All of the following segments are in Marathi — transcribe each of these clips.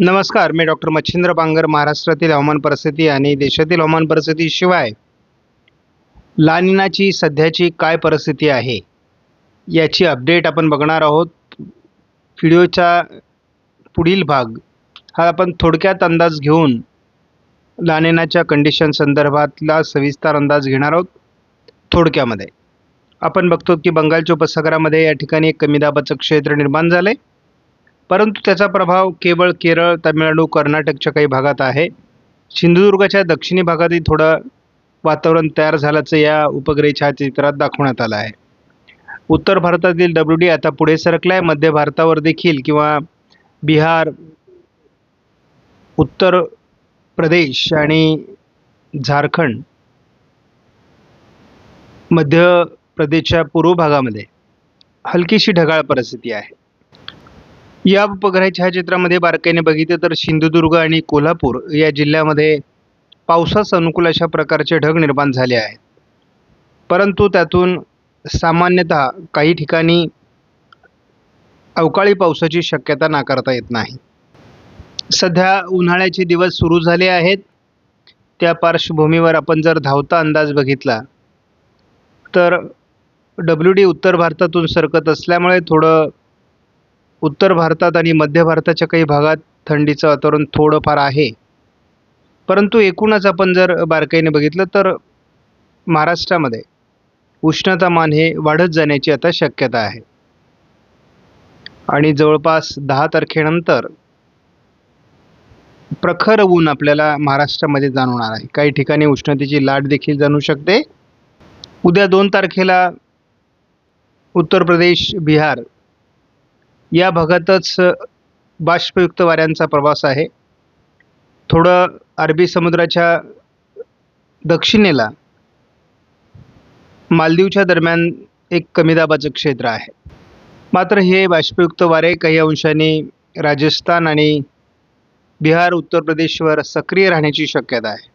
नमस्कार मी डॉक्टर मच्छिंद्र बांगर महाराष्ट्रातील हवामान परिस्थिती आणि देशातील हवामान परिस्थितीशिवाय लानिनाची सध्याची काय परिस्थिती आहे याची अपडेट आपण बघणार आहोत. व्हिडिओचा पुढील भाग हा आपण थोडक्यात अंदाज घेऊन लानिनाच्या कंडिशन संदर्भातला सविस्तर अंदाज घेणार आहोत थोडक्यामध्ये. आपण बघतो की बंगालच्या उपसागरामध्ये या ठिकाणी एक कमी दाबाचं क्षेत्र निर्माण झालं आहे परंतु त्याचा प्रभाव केवळ केरळ तामिळनाडू कर्नाटकच्या काही भागात आहे. सिंधुदुर्गाच्या दक्षिणी भागातही थोडं वातावरण तयार झाल्याचं या उपग्रही छायाचित्रात दाखवण्यात आलं आहे. उत्तर भारतातील डब्ल्यू डी आता पुढे सरकला आहे मध्य भारतावर देखील किंवा बिहार उत्तर प्रदेश आणि झारखंड मध्य प्रदेशच्या पूर्व भागामध्ये हलकीशी ढगाळ परिस्थिती आहे. या उपग्रह छायाचित्रामध्ये बारकाईने बघितलं तर सिंधुदुर्ग आणि कोल्हापूर या जिल्ह्यामध्ये पावसास अनुकूल अशा प्रकारचे ढग निर्माण झाले आहेत. परंतु त्यातून सामान्यतः काही ठिकाणी अवकाळी पावसाची शक्यता नाकारता येत नाही. सध्या उन्हाळ्याचे दिवस सुरू झाले आहेत. त्या पार्श्वभूमीवर आपण जर धावता अंदाज बघितला तर डब्ल्यू डी उत्तर भारतातून सरकत असल्यामुळे थोडं उत्तर भारतात आणि मध्य भारताच्या काही भागात थंडीचं वातावरण थोडंफार आहे. परंतु एकूणच आपण जर बारकाईने बघितलं तर महाराष्ट्रामध्ये उष्णतामान हे वाढत जाण्याची आता शक्यता आहे. आणि जवळपास दहा तारखेनंतर प्रखर ऊन आपल्याला महाराष्ट्रामध्ये जाणवणार आहे. काही ठिकाणी उष्णतेची लाट देखील जाणू शकते. उद्या दोन तारखेला उत्तर प्रदेश बिहार या भागातच बाष्पयुक्त वाऱ्यांचा प्रवास आहे. थोडं अरबी समुद्राच्या दक्षिणेला मालदीवच्या दरम्यान एक कमी दाबाचं क्षेत्र आहे. मात्र हे बाष्पयुक्त वारे काही अंशाने राजस्थान आणि बिहार उत्तर प्रदेशवर सक्रिय राहण्याची शक्यता आहे.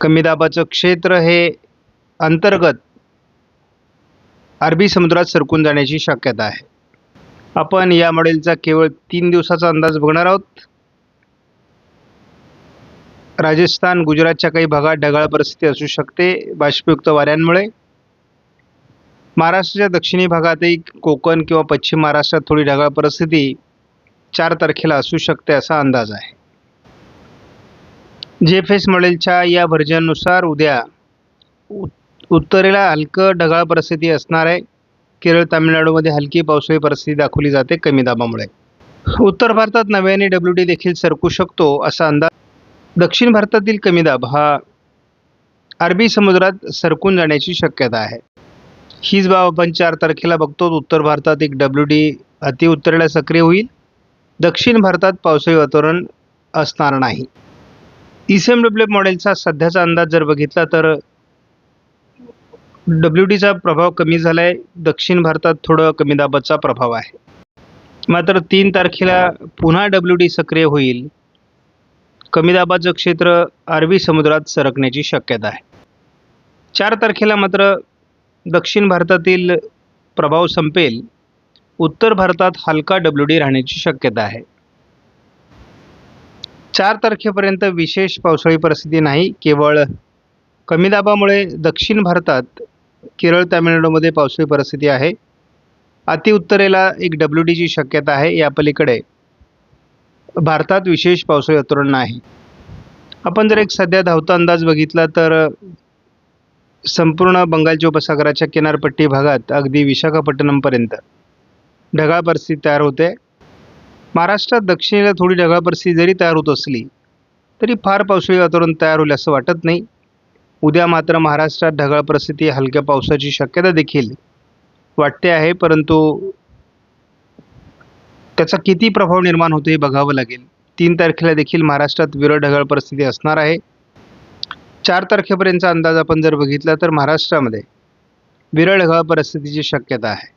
कमी दाबाचं क्षेत्र हे अंतर्गत अरबी समुद्रात सरकून जाण्याची शक्यता आहे. आपण या मॉडेलचा केवळ तीन दिवसाचा अंदाज बघणार आहोत. राजस्थान गुजरातच्या काही भागात ढगाळ परिस्थिती असू शकते बाष्पयुक्त वाऱ्यांमुळे. महाराष्ट्राच्या दक्षिणी भागातही कोकण किंवा पश्चिम महाराष्ट्रात थोडी ढगाळ परिस्थिती चार तारखेला असू शकते असा अंदाज आहे. जे एफ एस मॉडेलच्या या व्हर्जननुसार उद्या उत्तरेला हलकं ढगाळ परिस्थिती असणार आहे. केरळ तामिळनाडूमध्ये हलकी पावसाळी परिस्थिती दाखवली जाते कमी दाबामुळे. उत्तर भारतात नव्याने डब्ल्यू डी देखील सरकू शकतो असा अंदाज. दक्षिण भारतातील कमी दाब हा अरबी समुद्रात सरकून जाण्याची शक्यता आहे. हीच बाब आपण चार तारखेला बघतो. उत्तर भारतात एक डब्ल्यू डी अतिउत्तरेला सक्रिय होईल. दक्षिण भारतात पावसाळी वातावरण असणार नाही. ई सी एम डब्ल्यू मॉडेलचा सध्याचा अंदाज जर बघितला तर डब्ल्यू डीचा प्रभाव कमी झाला आहे दक्षिण भारतात थोडं कमी दाबाचा प्रभाव आहे. मात्र तीन तारखेला पुन्हा डब्ल्यू डी सक्रिय होईल. कमी दाबाचं क्षेत्र अरबी समुद्रात सरकण्याची शक्यता आहे. चार तारखेला मात्र दक्षिण भारतातील प्रभाव संपेल. उत्तर भारतात हलका डब्ल्यू डी राहण्याची शक्यता आहे. चार तारखेपर्यंत विशेष पावसाळी परिस्थिती नाही केवळ कमी दाबामुळे दक्षिण भारतात केरळ तामिळनाडूमध्ये पावसाळी परिस्थिती आहे. अतिउत्तरेला एक डब्ल्यू डीची शक्यता आहे या पलीकडे भारतात विशेष पावसाळी वातावरण नाही. आपण जर एक सध्या धावता अंदाज बघितला तर संपूर्ण बंगालच्या उपसागराच्या किनारपट्टी भागात अगदी विशाखापट्टणमपर्यंत ढगाळ परिस्थिती तयार होते. महाराष्ट्रात दक्षिणेला थोडी ढगाळ परिस्थिती जरी तयार होत असली तरी फार पावसाळी वातावरण तयार होईल असं वाटत नाही. उद्या मात्र महाराष्ट्रात ढगाळ परिस्थिती हलक्या पावसाची शक्यता देखील वाटते आहे परंतु त्याचा किती प्रभाव निर्माण होतो हे बघावं लागेल. तीन तारखेला देखील महाराष्ट्रात विरळ ढगाळ परिस्थिती असणार आहे. चार तारखेपर्यंतचा अंदाज आपण जर बघितला तर महाराष्ट्रामध्ये विरळ ढगाळ परिस्थितीची शक्यता आहे.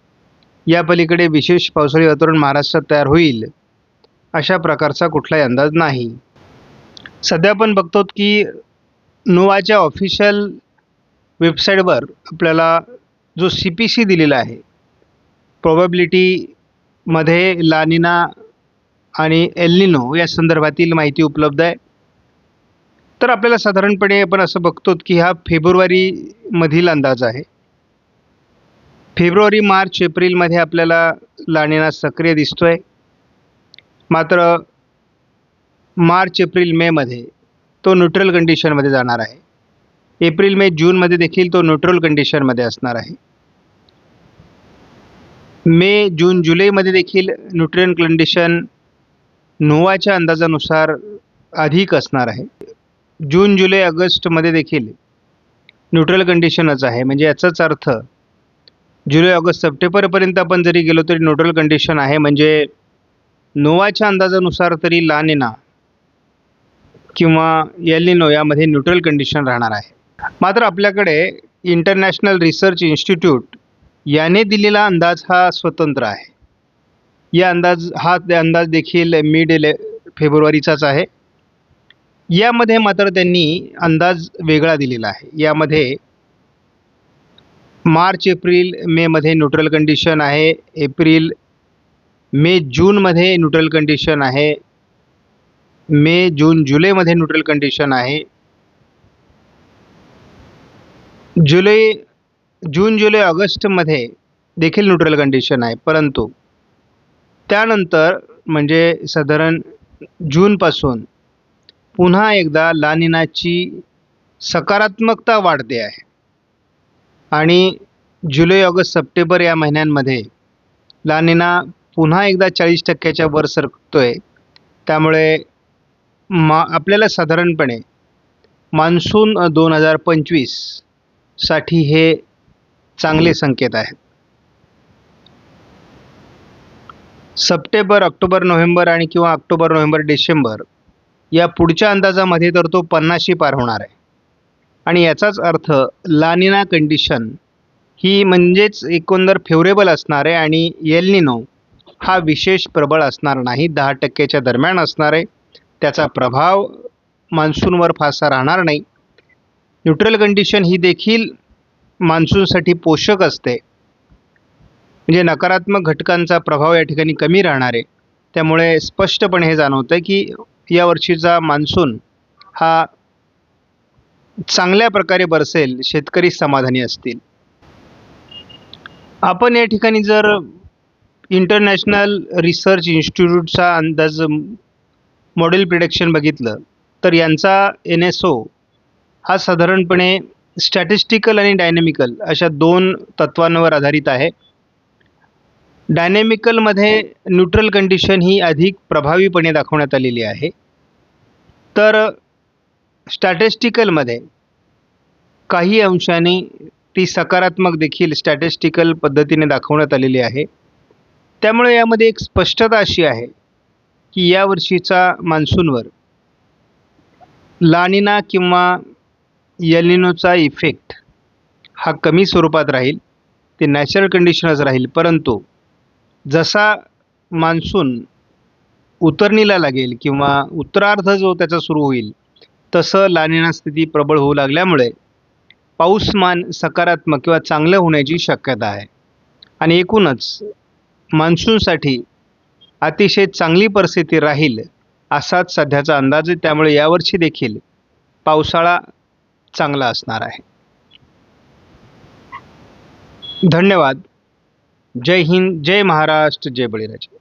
या पलीकडे विशेष पावसाळी वातावरण महाराष्ट्रात तयार होईल अशा प्रकारचा कुठलाही अंदाज नाही. सध्या आपण बघतो की नोवाच्या ऑफिशियल वेबसाईटवर आपल्याला जो सी पी सी दिलेला आहे प्रोबॅबिलिटीमध्ये लानिना आणि एल्निनो या संदर्भातील माहिती उपलब्ध आहे. तर आपल्याला साधारणपणे आपण असं बघतो की हा फेब्रुवारीमधील अंदाज आहे. फेब्रुवारी मार्च एप्रिलमध्ये आपल्याला लानिना सक्रिय दिसतो आहे मात्र मार्च एप्रिल मेमध्ये तो न्यूट्रल कंडिशनमध्ये जाणार आहे. एप्रिल मे जूनमध्ये देखील तो न्यूट्रल कंडिशनमध्ये असणार आहे. मे जून जुलैमध्ये देखील न्यूट्रल कंडिशन नोवाच्या अंदाजानुसार अधिक असणार आहे. जून जुलै ऑगस्टमध्ये देखील न्यूट्रल कंडिशनच आहे. म्हणजे याचाच अर्थ जुलै ऑगस्ट सप्टेंबरपर्यंत आपण जरी गेलो तरी न्यूट्रल कंडिशन आहे. म्हणजे नोवाच्या अंदाजानुसार तरी लानेना किंवा एलिनो यामध्ये न्यूट्रल कंडिशन राहणार आहे. मात्र आपल्याकडे इंटरनॅशनल रिसर्च इन्स्टिट्यूट याने दिलेला अंदाज हा स्वतंत्र आहे. या अंदाज हा अंदाज देखील मिड एले फेब्रुवारीचाच आहे. यामध्ये मात्र त्यांनी अंदाज वेगळा दिलेला आहे. यामध्ये मार्च एप्रिल मेमध्ये न्यूट्रल कंडिशन आहे. एप्रिल मे जूनमध्ये न्यूट्रल कंडिशन आहे. मे जून जुलैमध्ये न्यूट्रल कंडिशन आहे. जुलै जून जुलै ऑगस्टमध्ये देखील न्यूट्रल कंडिशन आहे. परंतु त्यानंतर म्हणजे साधारण जूनपासून पुन्हा एकदा लानिनाची सकारात्मकता वाढते आहे. आणि जुलै ऑगस्ट सप्टेंबर या महिन्यांमध्ये लानिना पुन्हा एकदा चाळीस टक्क्याच्या वर सरकतो आहे त्यामुळे मा आपल्याला साधारणपणे मान्सून दोन हजार पंचवीससाठी हे चांगले संकेत आहेत. सप्टेंबर ऑक्टोबर नोव्हेंबर आणि किंवा ऑक्टोबर नोव्हेंबर डिसेंबर या पुढच्या अंदाजामध्ये तर तो पन्नाशी पार होणार आहे. आणि याचाच अर्थ लानिना कंडिशन ही म्हणजेच एकंदर फेवरेबल असणार आहे आणि येलनिनो हा विशेष प्रबळ असणार नाही दहा टक्क्याच्या दरम्यान असणार आहे. त्याचा प्रभाव मान्सूनवर फारसा राहणार नाही. न्यूट्रल कंडिशन ही देखील मान्सूनसाठी पोषक असते. म्हणजे नकारात्मक घटकांचा प्रभाव या ठिकाणी कमी राहणार आहे. त्यामुळे स्पष्टपणे हे जाणवतं आहे की यावर्षीचा मान्सून हा चांगल्या प्रकारे बरसेल शेतकरी समाधानी असतील. आपण या ठिकाणी जर इंटरनॅशनल रिसर्च इन्स्टिट्यूटचा अंदाज मॉडेल प्रिडक्शन बघितलं तर यांचा एन एस ओ हा साधारणपणे स्टॅटिस्टिकल आणि डायनॅमिकल अशा दोन तत्वांवर आधारित आहे. डायनॅमिकलमध्ये न्यूट्रल कंडिशन ही अधिक प्रभावीपणे दाखवण्यात आलेली आहे. तर स्टॅटिस्टिकलमध्ये काही अंशाने ती सकारात्मक देखील स्टॅटिस्टिकल पद्धतीने दाखवण्यात आलेली आहे. त्यामुळे यामध्ये एक स्पष्टता अशी आहे की यावर्षीचा मान्सूनवर लानिना किंवा यलिनोचा इफेक्ट हा कमी स्वरूपात राहील ते नॅचरल कंडिशनच राहील. परंतु जसा मान्सून उतरणीला लागेल किंवा उत्तरार्ध जो त्याचा सुरू होईल तसं लानिना स्थिती प्रबळ होऊ लागल्यामुळे पाऊसमान सकारात्मक किंवा चांगलं होण्याची शक्यता आहे. आणि एकूणच मान्सूनसाठी अतिशय चांगली परिस्थिती राहील असाच सध्याचा अंदाज आहे. त्यामुळे यावर्षी देखील पावसाळा चांगला असणार आहे. धन्यवाद. जय हिंद जय महाराष्ट्र जय बळीराजा.